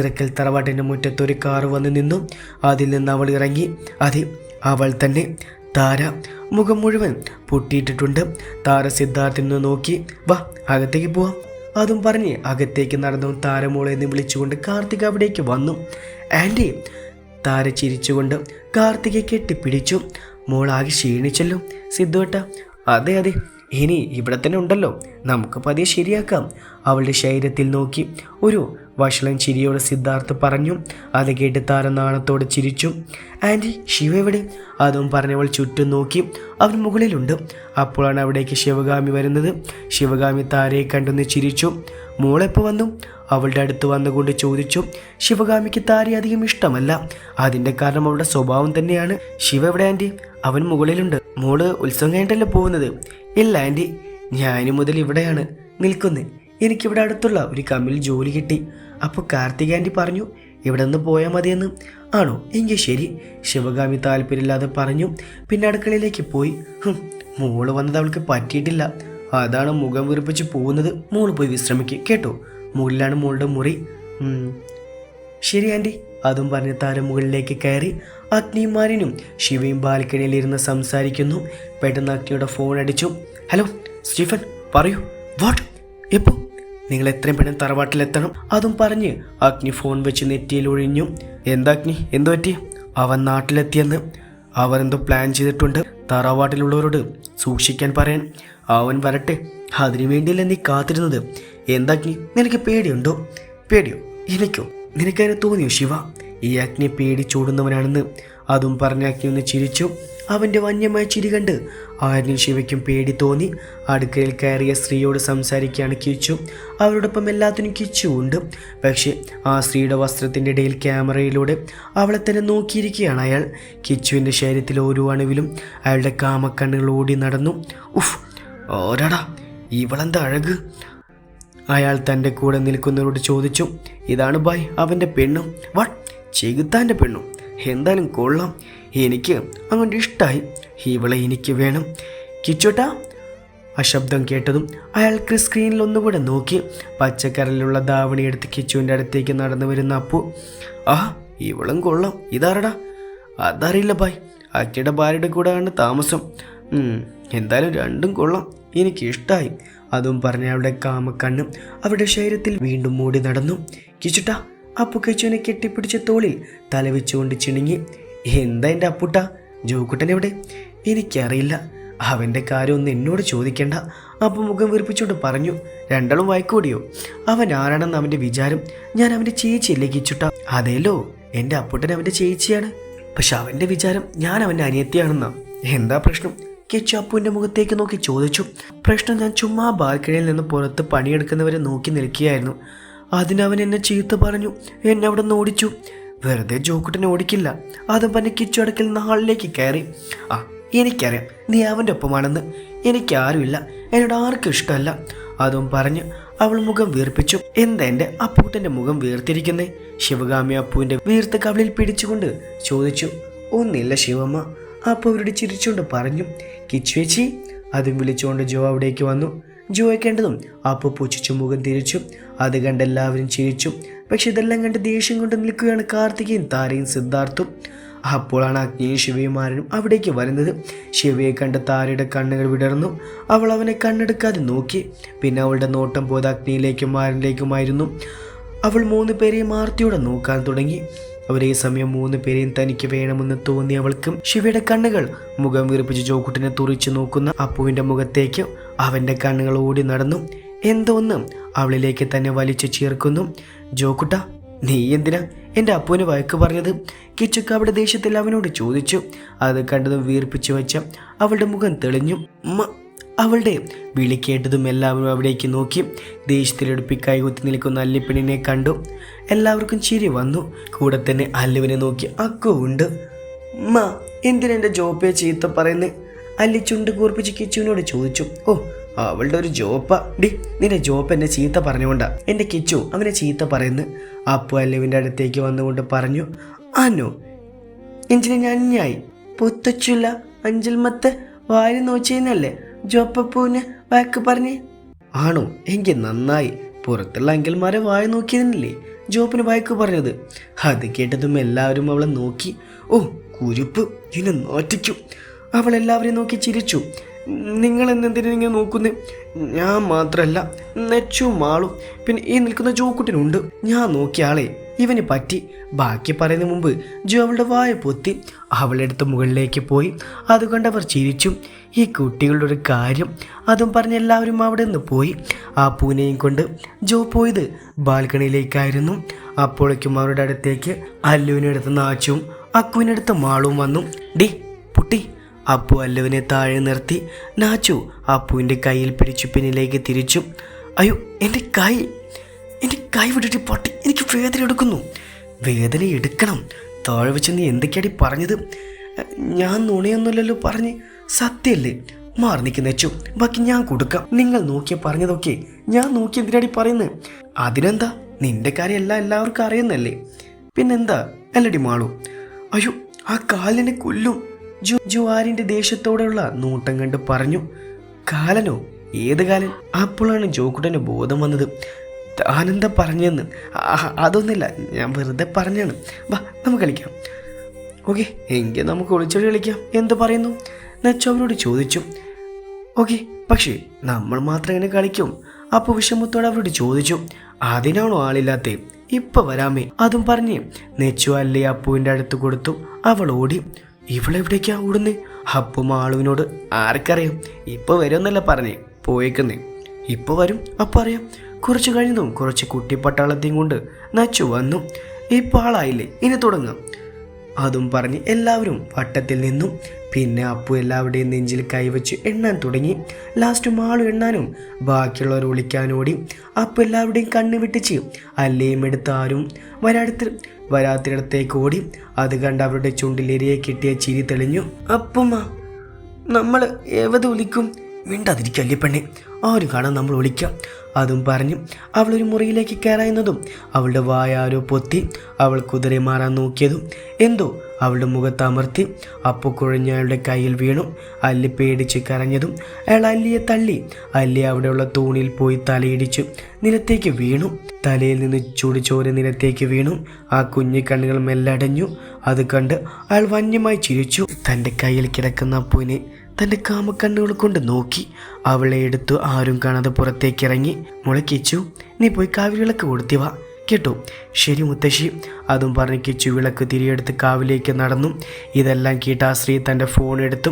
ചിറക്കൽ തറവാട്ടിന്റെ മുറ്റത്ത് ഒരു കാറ് വന്ന് നിന്നു. അതിൽ നിന്ന് അവൾ ഇറങ്ങി. അതെ അവൾ തന്നെ. താര മുഖം മുഴുവൻ പൊട്ടിയിട്ടിട്ടുണ്ട്. താര സിദ്ധാർത്ഥിനെ നോക്കി. വാ അകത്തേക്ക് പോവാം. അതും പറഞ്ഞ് അകത്തേക്ക് നടന്നു താരമോളെ എന്ന് വിളിച്ചുകൊണ്ട് കാർത്തിക് അവിടേക്ക് വന്നു. ആന്റി താര ചിരിച്ചുകൊണ്ട് കാർത്തികെ കെട്ടിപ്പിടിച്ചു. മോളാകെ ക്ഷീണിച്ചല്ലോ. സിദ്ധുവേട്ട അതെ അതെ ഇനി ഇവിടെ തന്നെ ഉണ്ടല്ലോ. നമുക്ക് പതിയെ ശരിയാക്കാം. അവളുടെ ശരീരത്തിൽ നോക്കി. ഒരു വഷളം ചിരിയോടെ സിദ്ധാർത്ഥ് പറഞ്ഞു. അത് കേട്ട് താര നാണത്തോടെ ചിരിച്ചു. ആന്റി ശിവ എവിടെ? അതും പറഞ്ഞവൾ ചുറ്റും നോക്കി. അവൻ മുകളിലുണ്ട്. അപ്പോഴാണ് അവിടേക്ക് ശിവഗാമി വരുന്നത്. ശിവഗാമി താരയെ കണ്ടൊന്ന് ചിരിച്ചു. മോളെപ്പോൾ വന്നു? അവളുടെ അടുത്ത് വന്നുകൊണ്ട് ചോദിച്ചു. ശിവഗാമിക്ക് താരെ അധികം ഇഷ്ടമല്ല. അതിന്റെ കാരണം അവളുടെ സ്വഭാവം തന്നെയാണ്. ശിവ എവിടെ ആന്റി അവൻ മുകളിലുണ്ട്. മോൾ ഉത്സവം കഴിഞ്ഞിട്ടല്ലേ പോകുന്നത്? ഇല്ല ആന്റി ഞാനും മുതൽ ഇവിടെയാണ്. നിൽക്കുന്നത് എനിക്കിവിടെ അടുത്തുള്ള ഒരു കമ്മിൽ ജോലി കിട്ടി. അപ്പോൾ കാർത്തിക ആന്റി പറഞ്ഞു ഇവിടെ നിന്ന് പോയാൽ മതിയെന്ന്. ആണോ? എങ്കിൽ ശരി. ശിവഗാമി താല്പര്യമില്ലാതെ പറഞ്ഞു പിന്നെ അടുക്കളയിലേക്ക് പോയി. മോൾ വന്നത് അവൾക്ക് പറ്റിയിട്ടില്ല. അതാണ് മുഖം വീർപ്പിച്ച് പോകുന്നത്. മോൾ പോയി വിശ്രമിക്കുക കേട്ടോ? മുകളിലാണ് മോളുടെ മുറി. ശരി ആന്റി. അതും പറഞ്ഞ് താരം മുകളിലേക്ക് കയറി. അഗ്നിമാരനും ശിവയും ബാൽക്കണിയിൽ ഇരുന്ന് സംസാരിക്കുന്നു. പെട്ടെന്ന് അഗ്നിയുടെ ഫോൺ അടിച്ചു. ഹലോ സ്റ്റീഫൻ പറയൂ. വാട്ട്? എപ്പോ? നിങ്ങൾ എത്രയും പെട്ടെന്ന് തറവാട്ടിലെത്തണം. അതും പറഞ്ഞ് അഗ്നി ഫോൺ വെച്ച് നെറ്റിയിൽ ഒഴിഞ്ഞു. എന്താ അഗ്നി? എന്തു പറ്റി? അവൻ നാട്ടിലെത്തിയെന്ന് അവരെന്തോ പ്ലാൻ ചെയ്തിട്ടുണ്ട്. തറവാട്ടിലുള്ളവരോട് സൂക്ഷിക്കാൻ പറയാൻ അവൻ വരട്ടെ. അതിനു വേണ്ടിയല്ല നീ കാത്തിരുന്നത്. എന്താ അഗ്നി? നിനക്ക് പേടിയുണ്ടോ? പേടിയോ? എനിക്കോ? നിനക്കതിനെ തോന്നിയോ ശിവ? ഈ അഗ്നി പേടിച്ചോടുന്നവനാണെന്ന് അതും പറഞ്ഞാക്കി ഒന്ന് ചിരിച്ചു. അവന്റെ വന്യമായ ചിരി കണ്ട് ആര്യനും ശിവയ്ക്കും പേടി തോന്നി. അടുക്കളയിൽ കയറിയ സ്ത്രീയോട് സംസാരിക്കുകയാണ് കിച്ചു. അവരോടൊപ്പം എല്ലാത്തിനും കിച്ചു ഉണ്ട്. പക്ഷേ ആ സ്ത്രീയുടെ വസ്ത്രത്തിന്റെ ഇടയിൽ ക്യാമറയിലൂടെ അവളെ തന്നെ നോക്കിയിരിക്കുകയാണ് അയാൾ. കിച്ചുവിന്റെ ശരീരത്തിൽ ഓരോ അണുവിലും അയാളുടെ കാമക്കണ്ണുകൾ ഓടി നടന്നു. ഉഫ് ഓരാടാ ഇവളെന്താ അഴക്? അയാൾ തന്റെ കൂടെ നിൽക്കുന്നവരോട് ചോദിച്ചു. ഇതാണ് ബായ് അവന്റെ പെണ്ണും. വാട്ട് ചെകുത്താന്റെ പെണ്ണും? എന്തായാലും കൊള്ളാം. എനിക്ക് അങ്ങോട്ട് ഇഷ്ടമായി ഇവളെ എനിക്ക് വേണം. കിച്ചോട്ടാ. ആ ശബ്ദം കേട്ടതും അയാൾക്ക് സ്ക്രീനിൽ ഒന്നുകൂടെ നോക്കി. പച്ചക്കറിലുള്ള ധാവണി എടുത്ത് കിച്ചുവിന്റെ അടുത്തേക്ക് നടന്നു വരുന്ന അപ്പു. ആ ഇവളും കൊള്ളാം. ഇതാരടാ? അതറിയില്ല ബായ് അക്കിയുടെ ഭാര്യയുടെ കൂടെയാണ് താമസം. എന്തായാലും രണ്ടും കൊള്ളാം. എനിക്ക് ഇഷ്ടമായി അതും പറഞ്ഞ അവിടെ കാമക്കണ്ണും അവരുടെ ശരീരത്തിൽ വീണ്ടും മൂടി നടന്നു. കിച്ചുട്ട അപ്പു കിച്ചുവിനെ കെട്ടിപ്പിടിച്ച തോളിൽ തലവെച്ചുകൊണ്ട് ചിണുങ്ങി എന്താ എന്റെ അപ്പുട്ട? ജോക്കുട്ടൻ എവിടെ? എനിക്കറിയില്ല. അവന്റെ കാര്യം ഒന്ന് എന്നോട് ചോദിക്കണ്ട. അപ്പം മുഖം വീർപ്പിച്ചുകൊണ്ട് പറഞ്ഞു രണ്ടളും വായിക്കൂടിയോ? അവൻ ആരാണെന്ന് അവന്റെ വിചാരം. ഞാൻ അവന്റെ ചേച്ചിയല്ലേ കിച്ചുട്ട. അതേലോ എന്റെ അപ്പുട്ടൻ അവന്റെ ചേച്ചിയാണ്. പക്ഷെ അവന്റെ വിചാരം ഞാൻ അവന്റെ അനിയത്തിയാണെന്നാ. എന്താ പ്രശ്നം? കിച്ചു അപ്പുവിന്റെ മുഖത്തേക്ക് നോക്കി ചോദിച്ചു. പ്രശ്നം ഞാൻ ചുമ്മാ ബാൽക്കണിയിൽ നിന്ന് പുറത്ത് പണിയെടുക്കുന്നവരെ നോക്കി നിൽക്കുകയായിരുന്നു. അതിനവൻ എന്നെ ചീത്ത പറഞ്ഞു. എന്നെ അവിടെ നിന്ന് ഓടിച്ചു. വെറുതെ ജോക്കുട്ടനെ ഓടിക്കില്ല. അതും പറഞ്ഞ് കിച്ചു അടുക്കൽ നാളിലേക്ക് കയറി. ആ എനിക്കറിയാം നീ അവന്റെ ഒപ്പമാണെന്ന്. എനിക്കാരുമില്ല എന്നോട് ആർക്കും ഇഷ്ടമല്ല. അതും പറഞ്ഞ് അവൾ മുഖം വീർപ്പിച്ചു. എന്താ എന്റെ അപ്പൂട്ടന്റെ മുഖം വീർത്തിരിക്കുന്നേ? ശിവഗാമി അപ്പുവിന്റെ വീർത്ത കവളിൽ പിടിച്ചുകൊണ്ട് ചോദിച്ചു. ഒന്നില്ല ശിവമ്മ. അപ്പു അവരോട് ചിരിച്ചുകൊണ്ട് പറഞ്ഞു. കിച്ചുവേച്ചി അതും വിളിച്ചുകൊണ്ട് ജോ അവിടേക്ക് വന്നു. ജോയെ കണ്ടതും അപ്പു പുച്ഛിച്ചു മുഖം തിരിച്ചു. അത് കണ്ട് എല്ലാവരും ചിരിച്ചു പക്ഷെ ഇതെല്ലാം കണ്ട് ദേഷ്യം കൊണ്ട് നിൽക്കുകയാണ് കാർത്തികയും താരയും സിദ്ധാർത്ഥും അപ്പോഴാണ് അഗ്നിയും ശിവയുമാരനും അവിടേക്ക് വരുന്നത്. ശിവയെ കണ്ട് താരയുടെ കണ്ണുകൾ വിടർന്നു. അവൾ അവനെ കണ്ണെടുക്കാതെ നോക്കി. പിന്നെ അവളുടെ നോട്ടം പോയത് അഗ്നിയിലേക്കും മാരനിലേക്കുമായിരുന്നു അവൾ മൂന്ന് പേരെയും ആർത്തിയോടെ നോക്കാൻ തുടങ്ങി. ഒരേ സമയം മൂന്ന് പേരെയും തനിക്ക് വേണമെന്ന് തോന്നി അവൾക്കും ശിവയുടെ കണ്ണുകൾ മുഖം വീർപ്പിച്ച് ജോക്കുട്ടിനെ തുറിച്ചു നോക്കുന്ന അപ്പുവിന്റെ മുഖത്തേക്ക് അവന്റെ കണ്ണുകൾ ഓടി നടന്നു. എന്തോ ഒന്ന് അവളിലേക്ക് തന്നെ വലിച്ചു ചേർക്കുന്നു. ജോക്കുട്ട നീ എന്തിനാ എന്റെ അപ്പുവിന് വഴക്ക് പറഞ്ഞത്? കിച്ചുക്ക് അവിടെ ദേഷ്യത്തിൽ അവനോട് ചോദിച്ചു. അത് കണ്ടതും വീർപ്പിച്ചു വെച്ച അവളുടെ മുഖം തെളിഞ്ഞു. അവളുടെ വിളി കേട്ടതും എല്ലാവരും അവിടേക്ക് നോക്കി. ദേഷ്യത്തിലെടുപ്പി കൈകുത്തി നിൽക്കുന്ന അല്ലിപ്പെണ്ണിനെ കണ്ടു. എല്ലാവർക്കും ചിരി വന്നു. കൂടെ തന്നെ അല്ലുവിനെ നോക്കി. അക്കോ ഉണ്ട്. എന്തിനാ എന്തിനെന്റെ ജോപ്പയെ ചീത്ത പറയുന്നത് അല്ലി ചുണ്ട് കൂർപ്പിച്ച് കിച്ചുവിനോട് ചോദിച്ചു. ഓ അവളുടെ ഒരു ജോപ്പ. ഡി നിന്റെ ജോപ്പ് എന്നെ ചീത്ത പറഞ്ഞുകൊണ്ടാ. എന്റെ കിച്ചു അവനെ ചീത്ത പറയുന്നു. അപ്പു അല്ലുവിന്റെ അടുത്തേക്ക് വന്നുകൊണ്ട് പറഞ്ഞു ആനോ എഞ്ചിനെ ഞാനായി പുത്തച്ചുല്ല അഞ്ചൽമത്ത് വാരി നോച്ചേന്നല്ലേ ജോപ്പൂന് വാക്ക് പറഞ്ഞേ. ആണോ? എങ്കിൽ നന്നായി. പുറത്തുള്ള അങ്കിൾമാരെ വായ നോക്കിയതിനല്ലേ? ജോപ്പിന് വഴക്ക് പറഞ്ഞത്. അത് കേട്ടതും എല്ലാവരും അവളെ നോക്കി. ഓ കുരുപ്പ്. ഇതിനെ നോറ്റിക്കും അവൾ എല്ലാവരെയും നോക്കി ചിരിച്ചു. നിങ്ങൾ എന്തെന്തിനാ ഇങ്ങനെ നോക്കുന്നു? ഞാൻ മാത്രമല്ല നെച്ചും മാളും. പിന്നെ ഈ നിൽക്കുന്ന ജോക്കുട്ടിനുണ്ട്. ഞാൻ നോക്കിയ ആളെ ഇവന് പറ്റി. ബാക്കി പറയുന്ന മുമ്പ് ജോ അവളുടെ വായ പൊത്തി. അവളെടുത്ത് മുകളിലേക്ക് പോയി. അത് കണ്ടവർ ചിരിച്ചു. ഈ കുട്ടികളുടെ ഒരു കാര്യം. അതും പറഞ്ഞ് എല്ലാവരും അവിടെ നിന്ന് പോയി. ആ പൂനെയും കൊണ്ട് ജോ പോയത് ബാൽക്കണിയിലേക്കായിരുന്നു. അപ്പോഴേക്കും അവരുടെ അടുത്തേക്ക് അല്ലുവിനടുത്ത് നാച്ചും അക്കുവിനടുത്ത് മാളും വന്നു. ഡി അപ്പു അല്ലുവിനെ താഴെ നിർത്തി. നാച്ചു അപ്പുവിന്റെ കയ്യിൽ പിടിച്ചു പിന്നിലേക്ക് തിരിച്ചു. അയ്യോ എന്റെ കൈ എന്റെ കൈ വിട്ടിട്ട് പൊട്ടി എനിക്ക് വേദന എടുക്കുന്നു. വേദന എടുക്കണം. താഴെ വെച്ച് നീ എന്തൊക്കെയാടി പറഞ്ഞത്? ഞാൻ നുണയൊന്നുമില്ലല്ലോ പറഞ്ഞ്. സത്യല്ലേ? മാറി നിൽക്കുന്ന വെച്ചു ബാക്കി ഞാൻ കൊടുക്കാം. നിങ്ങൾ നോക്കിയ പറഞ്ഞതൊക്കെ ഞാൻ നോക്കി എന്തിനാടി പറയുന്നത് അതിനെന്താ? നിന്റെ കാര്യം എല്ലാം എല്ലാവർക്കും അറിയുന്നല്ലേ? പിന്നെന്താ? അല്ലടി മാളു. അയ്യോ ആ കാലിനെ കൊല്ലും. ജു ജുവാരിന്റെ ദേഷ്യത്തോടെയുള്ള നോട്ടം കണ്ട് പറഞ്ഞു കാലനോ ഏത് കാലൻ? അപ്പോഴാണ് ജോക്കുട്ടന് ബോധം വന്നത്. താനെന്താ പറഞ്ഞെന്ന്? അതൊന്നുമില്ല ഞാൻ വെറുതെ പറഞ്ഞാണ്. വാ നമുക്ക് കളിക്കാം. ഓക്കെ എങ്കിൽ നമുക്ക് ഒളിച്ചോടി കളിക്കാം. എന്ത് പറയുന്നു? നച്ചു അവരോട് ചോദിച്ചു. ഓക്കെ പക്ഷേ നമ്മൾ മാത്രം ഇങ്ങനെ കളിക്കും. അപ്പോൾ വിഷമത്തോടെ അവരോട് ചോദിച്ചു. അതിനാണോ ആളില്ലാത്തേ ഇപ്പം വരാമേ. അതും പറഞ്ഞ് നെച്ചു അല്ലേ അപ്പുവിന്റെ അടുത്ത് കൊടുത്തു. അവൾ ഓടി. ഇവളെവിടേക്കാ ഓടുന്നേ? അപ്പു മാളുവിനോട് ആർക്കറിയാം ഇപ്പൊ വരുമെന്നല്ല പറഞ്ഞേ പോയേക്കുന്നേ. ഇപ്പൊ വരും അപ്പൊ അറിയാം. കുറച്ച് കഴിഞ്ഞതും കുറച്ച് കുട്ടിപ്പട്ടാളത്തെയും കൊണ്ട് നച്ചു വന്നു. ഇപ്പൊ ആളായില്ലേ? ഇനി തുടങ്ങാം. അതും പറഞ്ഞ് എല്ലാവരും വട്ടത്തിൽ നിന്നും പിന്നെ അപ്പു എല്ലാവരുടെയും നെഞ്ചിൽ കൈവച്ച് എണ്ണാൻ തുടങ്ങി. ലാസ്റ്റ് മാളു എണ്ണാനും. ബാക്കിയുള്ളവർ വിളിക്കാനോടി അപ്പു എല്ലാവരുടെയും കണ്ണ് വിട്ടിച്ച് അല്ലേയും എടുത്ത് ആരും വരാടത്ത് വരാത്തിടത്തേക്ക് ഓടി. അത് കണ്ട് അവരുടെ ചുണ്ടിലെരിയെ കിട്ടിയ ചിരി തെളിഞ്ഞു. അപ്പുമ്മ നമ്മൾ ഏവത് വിളിക്കും? മിണ്ടാതിരിക്കല്ലേ പെണ്ണെ? ആരും കാണാൻ നമ്മൾ വിളിക്കാം അതും പറഞ്ഞു അവളൊരു മുറിയിലേക്ക് കയറായുന്നതും അവളുടെ വായാരോ പൊത്തി അവൾ കുതിരെ മാറാൻ നോക്കിയതും എന്തോ അവളുടെ മുഖത്ത് അമർത്തി കുഴഞ്ഞ അയാളുടെ കയ്യിൽ വീണു. അല്ലി പേടിച്ച് കരഞ്ഞതും അയാൾ അല്ലിയെ തള്ളി. അല്ലി അവിടെയുള്ള തൂണിൽ പോയി തലയിടിച്ചു നിലത്തേക്ക് വീണു. തലയിൽ നിന്ന് ചുടിച്ചോര നിലത്തേക്ക് വീണു. ആ കുഞ്ഞു കണ്ണുകൾ മെല്ലടഞ്ഞു. അത് കണ്ട് അയാൾ വന്യമായി ചിരിച്ചു. തന്റെ കയ്യിൽ കിടക്കുന്ന അപ്പുവിനെ തന്റെ കാമക്കണ്ണുകൾ കൊണ്ട് നോക്കി. അവളെ എടുത്തു ആരും കാണാതെ പുറത്തേക്ക് ഇറങ്ങി. മുളക്കിച്ചു നീ പോയി കാവിവിളക്ക് കൊടുത്തിവ കേട്ടോ. ശരി മുത്തശ്ശി. അതും പറഞ്ഞ് കിച്ചു വിളക്ക് തിരിയെടുത്ത് കാവിലേക്ക് നടന്നു. ഇതെല്ലാം കേട്ട് ആ സ്ത്രീ തന്റെ ഫോൺ എടുത്തു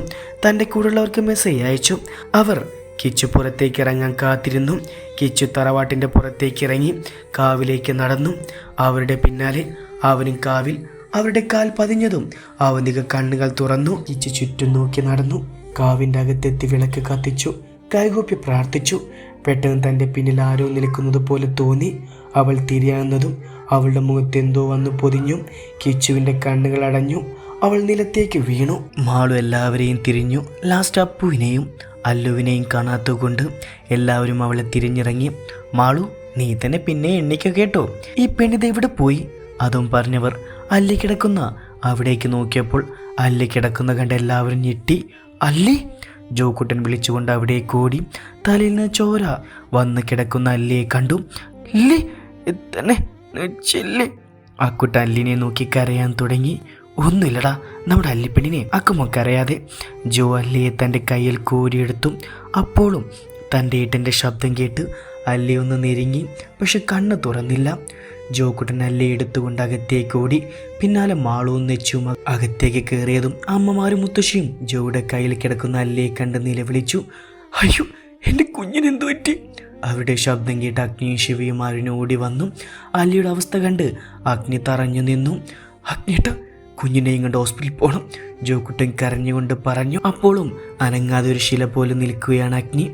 തന്റെ കൂടെയുള്ളവർക്ക് മെസ്സേജ് അയച്ചു. അവർ കിച്ചു പുറത്തേക്ക് ഇറങ്ങാൻ കാത്തിരുന്നു. കിച്ചു തറവാട്ടിന്റെ പുറത്തേക്ക് ഇറങ്ങി കാവിലേക്ക് നടന്നു. അവരുടെ പിന്നാലെ അവനും കാവിൽ അവരുടെ കാൽ പതിഞ്ഞതും അവനിക കണ്ണുകൾ തുറന്നു. കിച്ചു ചുറ്റും നോക്കി നടന്നു. കാവിന്റെ അകത്തെത്തി വിളക്ക് കത്തിച്ചു കൈകൂപ്പി പ്രാർത്ഥിച്ചു. പെട്ടെന്ന് തന്റെ പിന്നിൽ ആരോ നിൽക്കുന്നത് പോലെ തോന്നി. അവൾ തിരിയാവുന്നതും അവളുടെ മുഖത്ത് എന്തോ വന്നു പൊതിഞ്ഞു കിച്ചുവിന്റെ കണ്ണുകൾ അടഞ്ഞു. അവൾ നിലത്തേക്ക് വീണു. മാളു എല്ലാവരെയും തിരിഞ്ഞു. ലാസ്റ്റ് അപ്പുവിനെയും അല്ലുവിനെയും കാണാത്തതുകൊണ്ട് എല്ലാവരും അവളെ തിരിഞ്ഞിറങ്ങി. മാളു നീ തന്നെ പിന്നെ എണ്ണിക്ക കേട്ടോ. ഈ പെണ്ണിത് എവിടെ പോയി? അതും പറഞ്ഞവർ അല്ലി കിടക്കുന്ന അവിടേക്ക് നോക്കിയപ്പോൾ അല്ലി കിടക്കുന്ന കണ്ട് എല്ലാവരും ഞെട്ടി. അല്ലി? ജോക്കുട്ടൻ വിളിച്ചുകൊണ്ട് അവിടെ കൂടി തലയിൽ നിന്ന് ചോര വന്ന് കിടക്കുന്ന അല്ലിയെ കണ്ടു. അല്ലി തന്നെ അക്കുട്ട അല്ലിനെ നോക്കി കരയാൻ തുടങ്ങി. ഒന്നുമില്ലടാ നമ്മുടെ അല്ലിപ്പെണ്ണിനെ അക്കുമൊക്കെ അറിയാതെ ജോ അല്ലിയെ തന്റെ കയ്യിൽ കോരിയെടുത്തു. അപ്പോഴും തന്റെ ഏട്ടന്റെ ശബ്ദം കേട്ട് അല്ലി ഒന്ന് നെരുങ്ങി പക്ഷെ കണ്ണ് തുറന്നില്ല. ജോക്കുട്ടൻ അല്ലെ എടുത്തുകൊണ്ട് അകത്തേക്ക് ഓടി. പിന്നാലെ മാളവും നെച്ചും അകത്തേക്ക് കയറിയതും അമ്മമാരും മുത്തശ്ശിയും ജോയുടെ കയ്യിൽ കിടക്കുന്ന അല്ലയെ കണ്ട് നിലവിളിച്ചു. അയ്യോ എന്റെ കുഞ്ഞിനെന്തു പറ്റി? അവരുടെ ശബ്ദം കേട്ട് അഗ്നിയും ശിവയും അരുണും ഓടി വന്നു. അല്ലിയുടെ അവസ്ഥ കണ്ട് അഗ്നി തറഞ്ഞു നിന്നു. അഗ്നിട്ട കുഞ്ഞിനെ ഇങ്ങോട്ട് ഹോസ്പിറ്റലിൽ പോകണം ജോക്കുട്ടൻ കരഞ്ഞുകൊണ്ട് പറഞ്ഞു. അപ്പോഴും അനങ്ങാതെ ഒരു ശില പോലെ നിൽക്കുകയാണ് അഗ്നി.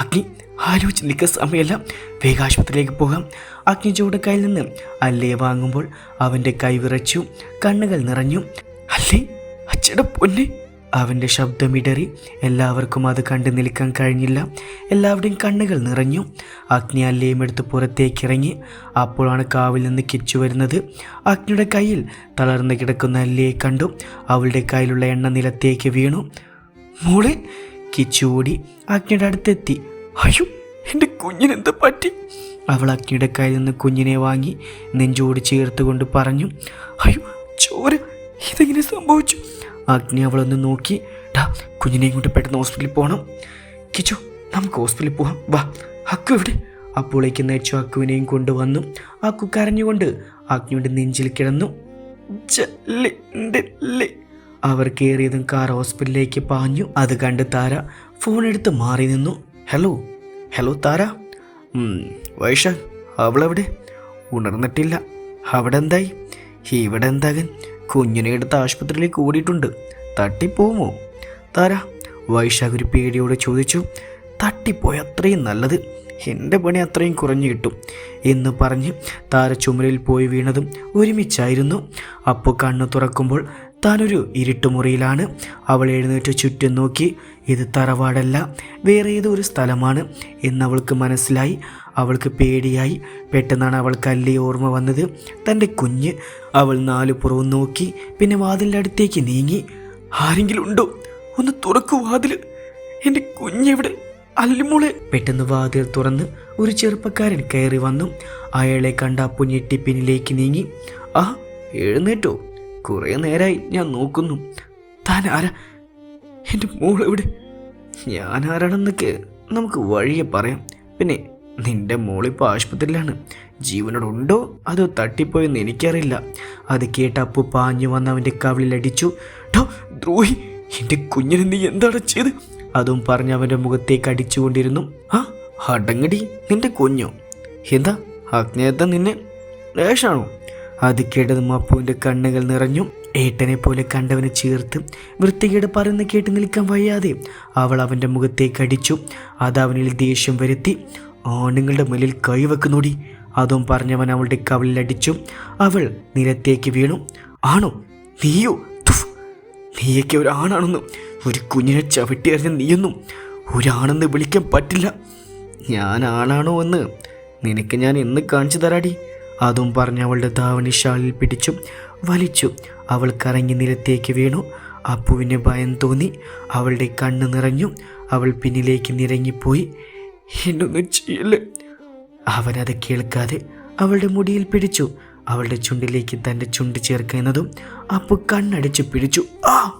അഗ്നി ആലോചിച്ച് നിൽക്കുന്ന സമയമല്ല വേഗ ആശുപത്രിയിലേക്ക് പോകാം. അഗ്നിജയുടെ കയ്യിൽ നിന്ന് അല്ലേ വാങ്ങുമ്പോൾ അവന്റെ കൈ വിറച്ചു കണ്ണുകൾ നിറഞ്ഞു. അല്ലേ? അച്ഛയുടെ പൊന്നെ. അവന്റെ ശബ്ദമിടറി എല്ലാവർക്കും അത് കണ്ടു നിൽക്കാൻ കഴിഞ്ഞില്ല. എല്ലാവരുടെയും കണ്ണുകൾ നിറഞ്ഞു. അഗ്നി അല്ലയും എടുത്ത് പുറത്തേക്ക് ഇറങ്ങി അപ്പോഴാണ് കാവിൽ നിന്ന് കിച്ചു വരുന്നത്. അഗ്നിയുടെ കയ്യിൽ തളർന്ന് കിടക്കുന്ന അല്ലയെ കണ്ടു. അവളുടെ കയ്യിലുള്ള എണ്ണ നിലത്തേക്ക് വീണു. മോളെ കിച്ചു ഓടി അഗ്നിയുടെ അടുത്തെത്തി. അയ്യോ എന്റെ കുഞ്ഞിനെന്ത് പറ്റി? അവൾ അക്കിടക്കായി നിന്ന് കുഞ്ഞിനെ വാങ്ങി നെഞ്ചോട് ചേർത്തുകൊണ്ട് പറഞ്ഞു അയ്യോ ചോര ഇതെങ്ങനെ സംഭവിച്ചു? അഗ്നി അവളൊന്ന് നോക്കി ഡാ കുഞ്ഞിനെയും കൊണ്ട് പെട്ടെന്ന് ഹോസ്പിറ്റലിൽ പോകണം കിച്ചു നമുക്ക് ഹോസ്പിറ്റലിൽ പോകാം വാ അക്കു എവിടെ? അപ്പോളേക്ക് നയിച്ചു അക്കുവിനെയും കൊണ്ടുവന്നു. അക്കു കരഞ്ഞുകൊണ്ട് അഗ്നിയുടെ നെഞ്ചിൽ കിടന്നു. അവർ കയറിയതും കാർ ഹോസ്പിറ്റലിലേക്ക് പാഞ്ഞു. അത് കണ്ട് താര ഫോണെടുത്ത് മാറി നിന്നു. ഹലോ ഹലോ താര വൈശാഖ് അവളെവിടെ? ഉണർന്നിട്ടില്ല. അവിടെ എന്തായി ഇവിടെ എന്താകൻ കുഞ്ഞിനെ എടുത്ത് ആശുപത്രിയിലേക്ക് ഓടിയിട്ടുണ്ട് തട്ടിപ്പോവുമോ? താര വൈശാഖ് ഒരു പേടിയോട് ചോദിച്ചു. തട്ടിപ്പോയ അത്രയും നല്ലത്. എന്റെ പണി അത്രയും കുറഞ്ഞു കിട്ടും എന്ന് പറഞ്ഞ് താര ചുമലിൽ പോയി വീണതും ഒരുമിച്ചായിരുന്നു. അപ്പോൾ കണ്ണു തുറക്കുമ്പോൾ താനൊരു ഇരുട്ടുമുറിയിലാണ്. അവൾ എഴുന്നേറ്റ് ചുറ്റും നോക്കി ഇത് തറവാടല്ല വേറെ ഏതോ ഒരു സ്ഥലമാണ് എന്നവൾക്ക് മനസ്സിലായി. അവൾക്ക് പേടിയായി. പെട്ടെന്നാണ് അവൾക്ക് കല്ലി ഓർമ്മ വന്നത്. തന്റെ കുഞ്ഞ്. അവൾ നാലു പുറവും നോക്കി പിന്നെ വാതിലിന്റെ അടുത്തേക്ക് നീങ്ങി ആരെങ്കിലും ഉണ്ടോ? ഒന്ന് തുറക്കു വാതിൽ എന്റെ കുഞ്ഞെവിടെ? അല്ലുമോളെ പെട്ടെന്ന് വാതിൽ തുറന്ന് ഒരു ചെറുപ്പക്കാരൻ കയറി വന്നു. അയാളെ കണ്ട അപ്പു ഞെട്ടി പിന്നിലേക്ക് നീങ്ങി ആ എഴുന്നേറ്റോ? കുറേ നേരമായി ഞാൻ നോക്കുന്നു. താൻ ആരാ? എന്റെ മോൾ എവിടെ? ഞാൻ ആരാണെന്നൊക്കെ നമുക്ക് വഴിയെ പറയാം. പിന്നെ നിന്റെ മോളിപ്പോൾ ആശുപത്രിയിലാണ്. ജീവനോടുണ്ടോ അതോ തട്ടിപ്പോയെന്ന് എനിക്കറിയില്ല. അത് കേട്ട് അപ്പു പാഞ്ഞു വന്ന് അവന്റെ കവിളിൽ അടിച്ചു. ഡോ ദ്രോഹി എന്റെ കുഞ്ഞിന് നീ എന്താണ് ചെയ്ത്? അതും പറഞ്ഞ് അവന്റെ മുഖത്തേക്ക് അടിച്ചുകൊണ്ടിരുന്നു. ആ അടങ്ങടി നിന്റെ കുഞ്ഞോ? എന്താ? അഗ്നേയത്തെ നിന്നെ ലേശാണോ? അത് കേട്ടതും അപ്പുവിന്റെ കണ്ണുകൾ നിറഞ്ഞു. ഏട്ടനെ പോലെ കണ്ടവനെ ചേർത്ത് വൃത്തികേട് പറയുന്ന കേട്ട് നിൽക്കാൻ വയ്യാതെ അവൾ അവന്റെ മുഖത്തേക്ക് അടിച്ചു. അത് അവനിൽ ദേഷ്യം വരുത്തി. ആണുങ്ങളുടെ മുന്നിൽ കൈവെക്കുന്നോടി അതും പറഞ്ഞവൻ അവളുടെ കവളിൽ അടിച്ചു. അവൾ നിലത്തേക്ക് വീണു. ആണോ? നീയോ? നീയൊക്കെ ഒരാണാണെന്നും. ഒരു കുഞ്ഞിനെ ചവിട്ടിയറിഞ്ഞ നീയൊന്നും ഒരാണെന്ന് വിളിക്കാൻ പറ്റില്ല. ഞാൻ ആണാണോ എന്ന് നിനക്ക് ഞാൻ എന്ന് കാണിച്ചു തരാടി. അതും പറഞ്ഞ് അവളുടെ ധാവണി ഷാളിൽ പിടിച്ചു വലിച്ചു. അവൾ കറങ്ങി നിലത്തേക്ക് വീണു. അപ്പുവിന് ഭയം തോന്നി. അവളുടെ കണ്ണ് നിറഞ്ഞു. അവൾ പിന്നിലേക്ക് നിരങ്ങിപ്പോയി. എന്നൊന്നും ചെയ്യല്ലേ? അവനത് കേൾക്കാതെ അവളുടെ മുടിയിൽ പിടിച്ചു. അവളുടെ ചുണ്ടിലേക്ക് തന്റെ ചുണ്ട് ചേർക്കുന്നതും അപ്പു കണ്ണടിച്ചു പിടിച്ചു. ആ